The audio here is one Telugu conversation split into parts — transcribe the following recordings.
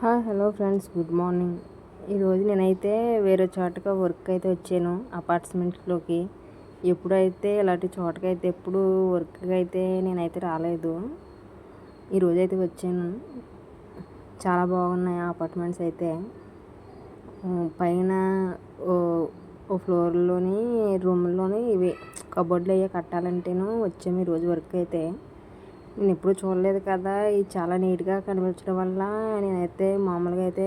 Hi hello friends good morning. ఈరోజు నేనైతే వేరే చోటగా వర్క్ అయితే వచ్చాను అపార్ట్మెంట్స్లోకి ఎప్పుడైతే ఇలాంటి చోటకైతే ఎప్పుడు వర్క్ అయితే నేనైతే రాలేదు ఈరోజు అయితే వచ్చాను. చాలా బాగున్నాయి అపార్ట్మెంట్స్ అయితే. పైన ఓ ఫ్లోర్లోని రూమ్లోని ఇవి కబోర్డ్లు అయ్యే కట్టాలంటేను వచ్చాము ఈరోజు వర్క్ అయితే నేను ఎప్పుడు చూడలేదు కదా. ఇది చాలా నీట్గా కనిపించడం వల్ల నేనైతే మామూలుగా అయితే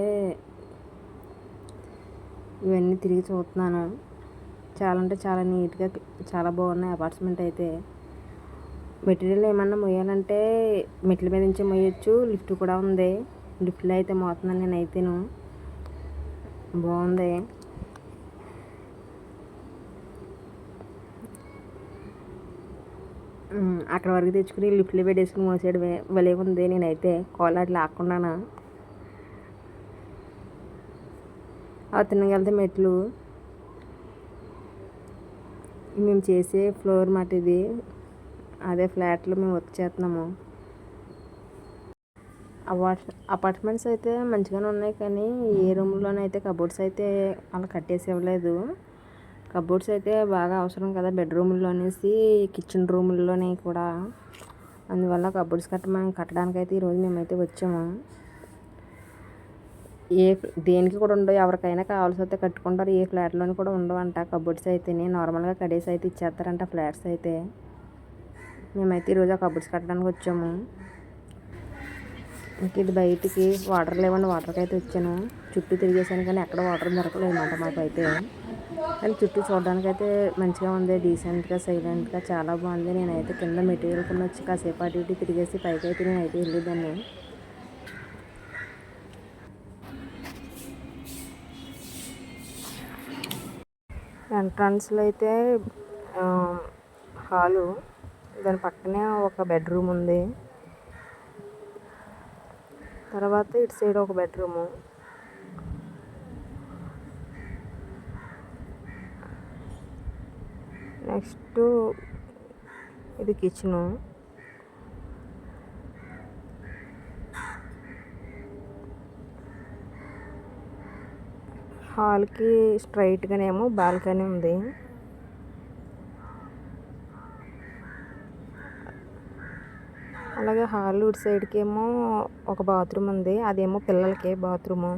ఇవన్నీ తిరిగి చూస్తున్నాను. చాలా అంటే చాలా నీట్గా చాలా బాగున్నాయి అపార్ట్మెంట్ అయితే. మెటీరియల్ ఏమన్నా మొయ్యాలంటే మెట్ల మీద నుంచి మొయ్యొచ్చు. లిఫ్ట్ కూడా ఉంది. లిఫ్ట్లో అయితే మోతున్నాను నేనైతేను బాగుంది. అక్కడ వరకు తెచ్చుకుని లిఫ్ట్లో పెట్టేసుకుని మోసేయడమే భలే ఉంది. నేనైతే కాలర్ లాక్కుండానా? వెళ్తే మెట్లు. మేము చేసే ఫ్లోర్ మాట ఇది అదే ఫ్లాట్లో మేము వర్క్ చేస్తున్నాము. అపార్ట్మెంట్స్ అయితే మంచిగానే ఉన్నాయి కానీ ఏ రూమ్లోనైతే కబోర్డ్స్ అయితే అలా కట్టేసి ఇవ్వలేదు. కబోర్డ్స్ అయితే బాగా అవసరం కదా బెడ్రూమ్లోనేసి కిచెన్ రూముల్లోని కూడా. అందువల్ల కబోర్డ్స్ కట్టమని కట్టడానికి అయితే ఈరోజు మేమైతే వచ్చాము. ఏ దేనికి కూడా ఉండవు. ఎవరికైనా కావాల్సి వస్తే కట్టుకుంటారు. ఏ ఫ్లాట్లోని కూడా ఉండవంట. కబోర్డ్స్ అయితే నార్మల్గా కడేసి అయితే ఇచ్చేస్తారంట ఫ్లాట్స్ అయితే. మేమైతే ఈరోజు ఆ కబోర్డ్స్ కట్టడానికి వచ్చాము. ఇంక ఇది బయటికి వాటర్ లేవండి. వాటర్కి అయితే వచ్చాను. చుట్టూ తిరిగేసాను కానీ ఎక్కడ వాటర్ దొరకలేదు అన్నమాట మాకైతే. కానీ చుట్టూ చూడడానికి అయితే మంచిగా ఉంది. డీసెంట్గా సైలెంట్గా చాలా బాగుంది. నేనైతే కింద మెటీరియల్ కింద వచ్చి కాసేపు అటు ఇటు తిరిగేసి పైకి అయితే నేనైతే వెళ్ళేదాన్ని. ఎంట్రన్స్లో అయితే హాలు. దాని పక్కనే ఒక బెడ్రూమ్ ఉంది. తర్వాత ఇటు సైడ్ ఒక బెడ్రూము. నెక్స్ట్ ఇది కిచెను. హాల్కి స్ట్రైట్గానేమో బాల్కనీ ఉంది. అలాగే హాల్ ఇటు సైడ్కి ఏమో ఒక బాత్రూమ్ ఉంది. అదేమో పిల్లలకి బాత్రూము.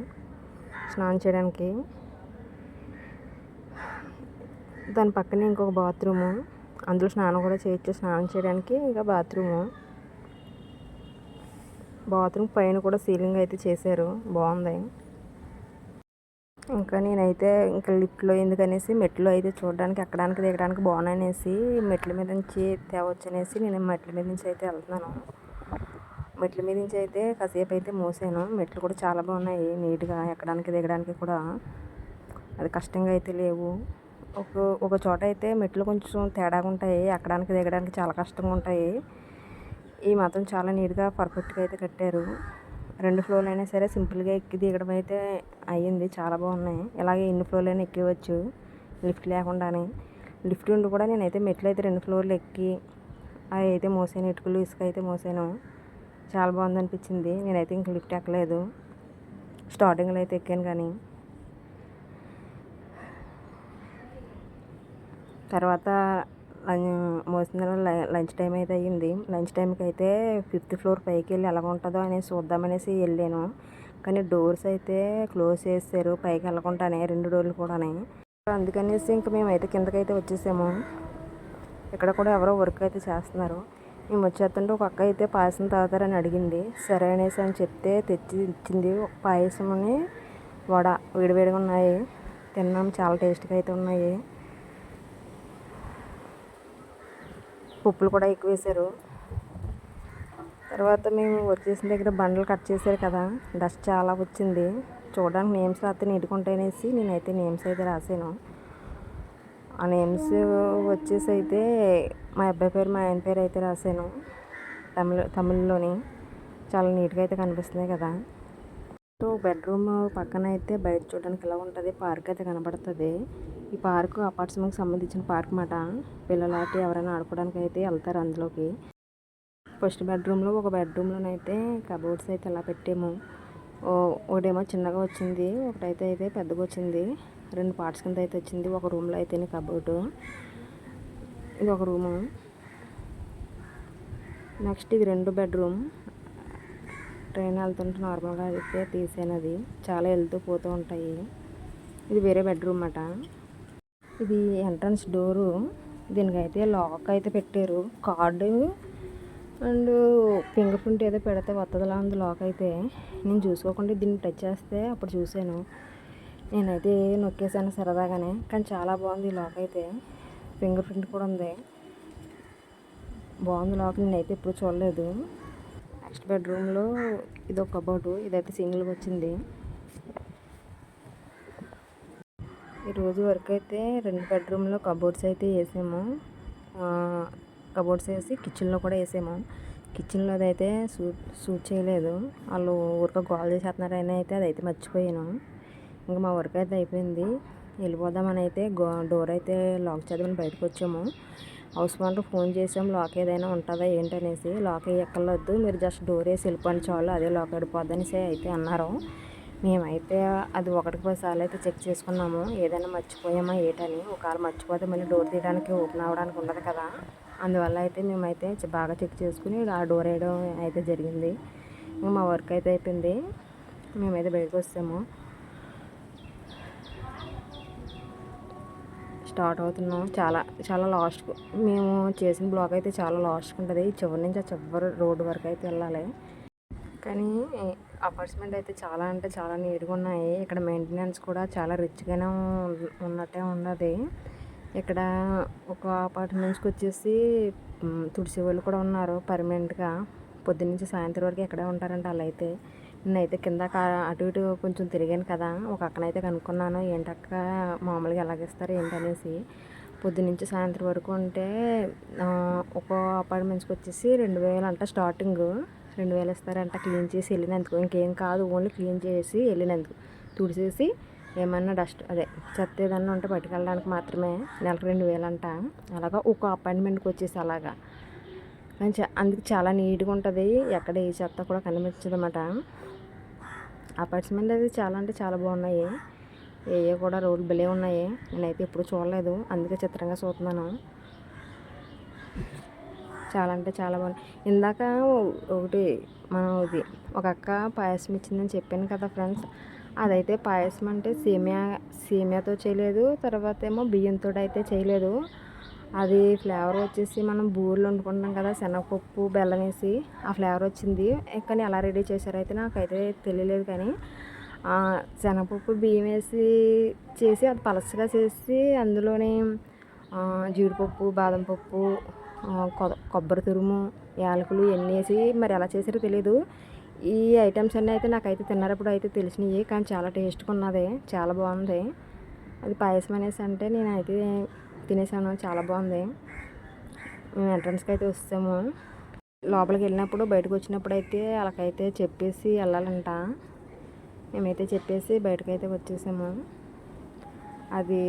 స్నానం చేయడానికి. దాని పక్కనే ఇంకొక బాత్రూము. అందులో స్నానం కూడా చేయొచ్చు. స్నానం చేయడానికి ఇంకా బాత్రూము. బాత్రూమ్ పైన కూడా సీలింగ్ అయితే చేశారు. బాగుంది. ఇంకా నేనైతే ఇంకా లిఫ్ట్లో ఎందుకనేసి మెట్లు అయితే చూడడానికి ఎక్కడానికి దిగడానికి బాగున్నాయనేసి మెట్ల మీద నుంచి తేవచ్చు అనేసి నేను మెట్ల మీద నుంచి అయితే వెళ్తున్నాను. మెట్ల మీద నుంచి అయితే కాసేపు అయితే మూసాను. మెట్లు కూడా చాలా బాగున్నాయి. నీట్గా ఎక్కడానికి దిగడానికి కూడా. అది కష్టంగా అయితే లేవు. ఒక ఒక చోట అయితే మెట్లు కొంచెం తేడాగా ఉంటాయి. ఎక్కడానికి దిగడానికి చాలా కష్టంగా ఉంటాయి. ఈ మాత్రం చాలా నీట్గా పర్ఫెక్ట్గా అయితే కట్టారు. రెండు ఫ్లోర్లు అయినా సరే సింపుల్గా ఎక్కి దిగడం అయితే అయ్యింది. చాలా బాగున్నాయి. ఇలాగే ఎన్ని ఫ్లోర్లు అయినా ఎక్కివచ్చు. లిఫ్ట్ లేకుండానే. లిఫ్ట్ ఉండి కూడా నేనైతే మెట్లు అయితే రెండు ఫ్లోర్లు ఎక్కి అవి అయితే మోసాను. ఇటుకలు ఇసుక అయితే మోసాను. చాలా బాగుంది అనిపించింది నేనైతే ఇంక లిఫ్ట్ ఎక్కలేదు. స్టార్టింగ్లో అయితే ఎక్కాను కానీ. తర్వాత మోసిన లంచ్ టైం అయితే అయ్యింది. లంచ్ టైంకి అయితే ఫిఫ్త్ ఫ్లోర్ పైకి వెళ్ళి ఎలా ఉంటుందో అనేసి చూద్దామనేసి వెళ్ళాను. కానీ డోర్స్ అయితే క్లోజ్ చేశారు పైకి వెళ్ళకుండానే రెండు డోర్లు కూడా అందుకనేసి ఇంక మేమైతే కిందకైతే వచ్చేసాము. ఇక్కడ కూడా ఎవరో వర్క్ అయితే చేస్తున్నారు. మేము వచ్చేస్తుంటే ఒక అక్క అయితే పాయసం తాగుతారని అడిగింది. సరే అనేసి అని చెప్తే తెచ్చి ఇచ్చింది పాయసంని వడ. వేడివేడిగా ఉన్నాయి. తిన్నాం. చాలా టేస్ట్గా అయితే ఉన్నాయి. పప్పులు కూడా ఎక్కువ వేశారు. తర్వాత మేము వచ్చేసిన దగ్గర బండలు కట్ చేశారు కదా డస్ట్ చాలా వచ్చింది. చూడడానికి నేమ్స్ రాస్తే నీట్గా ఉంటాయనేసి నేనైతే నేమ్స్ అయితే రాశాను. ఆ నేమ్స్ వచ్చేసి అయితే మా అబ్బాయి పేరు మా ఆయన పేరు అయితే రాశాను. తమిళ తమిళ్ళోని చాలా నీట్గా అయితే కనిపిస్తున్నాయి కదా. బెడ్రూమ్ పక్కన అయితే బయట చూడడానికి ఎలా ఉంటుంది? పార్క్ అయితే కనబడుతుంది. ఈ పార్క్ అపార్ట్మెంట్కి సంబంధించిన పార్క్ మాట. పిల్లలాంటి ఎవరైనా ఆడుకోవడానికి అయితే వెళ్తారు అందులోకి. ఫస్ట్ బెడ్రూమ్లో ఒక బెడ్రూమ్లోనైతే కబోర్డ్స్ అయితే ఎలా పెట్టాము. ఓ- ఒకటేమో చిన్నగా వచ్చింది ఒకటైతే అయితే పెద్దగా వచ్చింది. రెండు పార్ట్స్ కింద అయితే వచ్చింది ఒక రూమ్లో అయితే కబోర్డు. ఇది ఒక రూము. నెక్స్ట్ ఇది రెండు బెడ్రూమ్. ట్రైన్ వెళ్తుంటే నార్మల్గా అయితే తీసాను అది చాలా వెళ్తూ పోతూ ఉంటాయి. ఇది వేరే బెడ్రూమ్ అన్నమాట ఇది ఎంట్రన్స్ డోరు. దీనికైతే లాక్ అయితే పెట్టారు. కార్డు అండ్ ఫింగర్ ప్రింట్ ఏదో పెడితే వస్తుందిలా ఉంది లాక్ అయితే. నేను చూసుకోకుండా దీన్ని టచ్ చేస్తే అప్పుడు చూశాను. నేనైతే నొక్కేసాను సరదాగానే. కానీ చాలా బాగుంది ఈ లాక్ అయితే. ఫింగర్ ప్రింట్ కూడా ఉంది. బాగుంది లాక్. నేనైతే ఎప్పుడు చూడలేదు. నెక్స్ట్ బెడ్రూమ్లో ఇది ఒక కబోర్డు ఇదైతే సింగిల్గా వచ్చింది. ఈరోజు వరకు అయితే రెండు బెడ్రూమ్లో కబోర్డ్స్ అయితే వేసాము. కబోర్డ్స్ వేసి కిచెన్లో కూడా వేసాము. కిచెన్లో అయితే సూట్ సూట్ చేయలేదు. వాళ్ళు ఊరిక గోల్ చేసేస్తున్నారు అయినా అయితే అదైతే మర్చిపోయాను. ఇంకా మా వర్క్ అయితే అయిపోయింది. వెళ్ళిపోదామని అయితే గో డోర్ అయితే లాక్ చేద్దామని బయటకు వచ్చాము. హౌస్ ఓనర్ ఫోన్ చేసాం లాక్ ఏదైనా ఉంటుందా ఏంటనేసి. లాక్ ఎక్కర్లొద్దు మీరు జస్ట్ డోర్ వేసి వెళ్ళిపోండి చాలు అదే లాక్ అయిపోద్దనేసి అయితే అన్నారు. మేమైతే అది ఒకటికి పది అయితే చెక్ చేసుకున్నాము ఏదైనా మర్చిపోయామా ఏటని. ఒకవేళ మర్చిపోతే మళ్ళీ డోర్ తీయడానికి ఓపెన్ అవ్వడానికి ఉండదు కదా. అందువల్ల అయితే మేమైతే బాగా చెక్ చేసుకుని ఆ డోర్ వేయడం అయితే జరిగింది. మా వర్క్ అయితే అయిపోయింది. మేమైతే బయటకు వస్తాము స్టార్ట్ అవుతున్నాం. చాలా చాలా లాస్ట్ మేము చేసిన బ్లాక్ అయితే చాలా లాస్ట్కి ఉంటుంది. చివరి నుంచి ఆ చివరి రోడ్డు వరకు అయితే వెళ్ళాలి. కానీ అపార్ట్మెంట్ అయితే చాలా అంటే చాలా నీట్గా ఉన్నాయి. ఇక్కడ మెయింటెనెన్స్ కూడా చాలా రిచ్గానే ఉన్నట్టే ఉన్నది. ఇక్కడ ఒక అపార్ట్మెంట్స్కి వచ్చేసి తుడిసి వాళ్ళు కూడా ఉన్నారు పర్మనెంట్గా పొద్దున్నుంచి సాయంత్రం వరకు ఎక్కడే ఉంటారంట వాళ్ళు అయితే నేనైతే కింద అటు ఇటు కొంచెం తిరిగాను కదా ఒక అక్కనైతే కనుక్కున్నాను ఏంటక్క మామూలుగా ఎలాగిస్తారు ఏంటనేసి. పొద్దునుంచి సాయంత్రం వరకు ఉంటే ఒక అపార్ట్మెంట్స్కి వచ్చేసి రెండు వేలు అంట స్టార్టింగ్ రెండు వేలు ఇస్తారంట క్లీన్ చేసి వెళ్ళినందుకు. ఇంకేం కాదు ఓన్లీ క్లీన్ చేసి వెళ్ళినందుకు. తుడిచేసి ఏమన్నా డస్ట్ అదే చెత్త ఏదన్నా ఉంటే పట్టుకెళ్ళడానికి మాత్రమే నెలకు రెండు వేలు అంట అలాగా ఒక అపార్ట్మెంట్కి వచ్చేసి అలాగా. అందుకు చాలా నీట్గా ఉంటుంది. ఎక్కడ ఏ చెత్త కూడా కనిపించదు అన్నమాట అపార్ట్మెంట్ అది చాలా అంటే చాలా బాగున్నాయి. ఏ కూడా రోడ్లు భలే ఉన్నాయి. నేనైతే ఎప్పుడు చూడలేదు. అందుకే చిత్రంగా చూస్తున్నాను. చాలా అంటే చాలా బాగుంది ఇందాక ఒకటి మనం ఇది ఒక అక్క పాయసం ఇచ్చిందని చెప్పాను కదా ఫ్రెండ్స్. అదైతే పాయసం అంటే సేమియా సేమియాతో చేయలేదు. తర్వాత ఏమో బియ్యంతో అయితే చేయలేదు. అది ఫ్లేవర్ వచ్చేసి మనం బూరెలు వండుకుంటున్నాం కదా శనగపప్పు బెల్లం వేసి ఆ ఫ్లేవర్ వచ్చింది. కానీ ఎలా రెడీ చేశారైతే నాకైతే తెలియలేదు కానీ శనగపప్పు బియ్యం వేసి చేసి అది పలచగా చేసి అందులోనే జీడిపప్పు బాదం పప్పు కొ- కొబ్బరి తురుము యాలకులు ఇవన్నీ వేసి మరి ఎలా చేసారో తెలియదు ఈ ఐటమ్స్ అన్నీ అయితే నాకైతే తిన్నప్పుడు అయితే తెలిసినాయి. కానీ చాలా టేస్ట్గా ఉన్నది చాలా బాగుంది. అది పాయసం అనేసి అంటే నేను అయితే తినేసాను చాలా బాగుంది. మేము ఎంట్రన్స్కి అయితే వస్తాము. లోపలికి వెళ్ళినప్పుడు బయటకు వచ్చినప్పుడు అయితే వాళ్ళకైతే చెప్పేసి వెళ్ళాలంట. మేమైతే చెప్పేసి బయటకైతే వచ్చేసాము. అది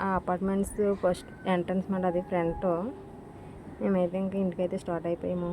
ఆ అపార్ట్మెంట్స్ ఫస్ట్ ఎంట్రన్స్ మాట అది ఫ్రంట్ మేమైతే ఇంకా ఇంటికైతే స్టార్ట్ అయిపోయాము.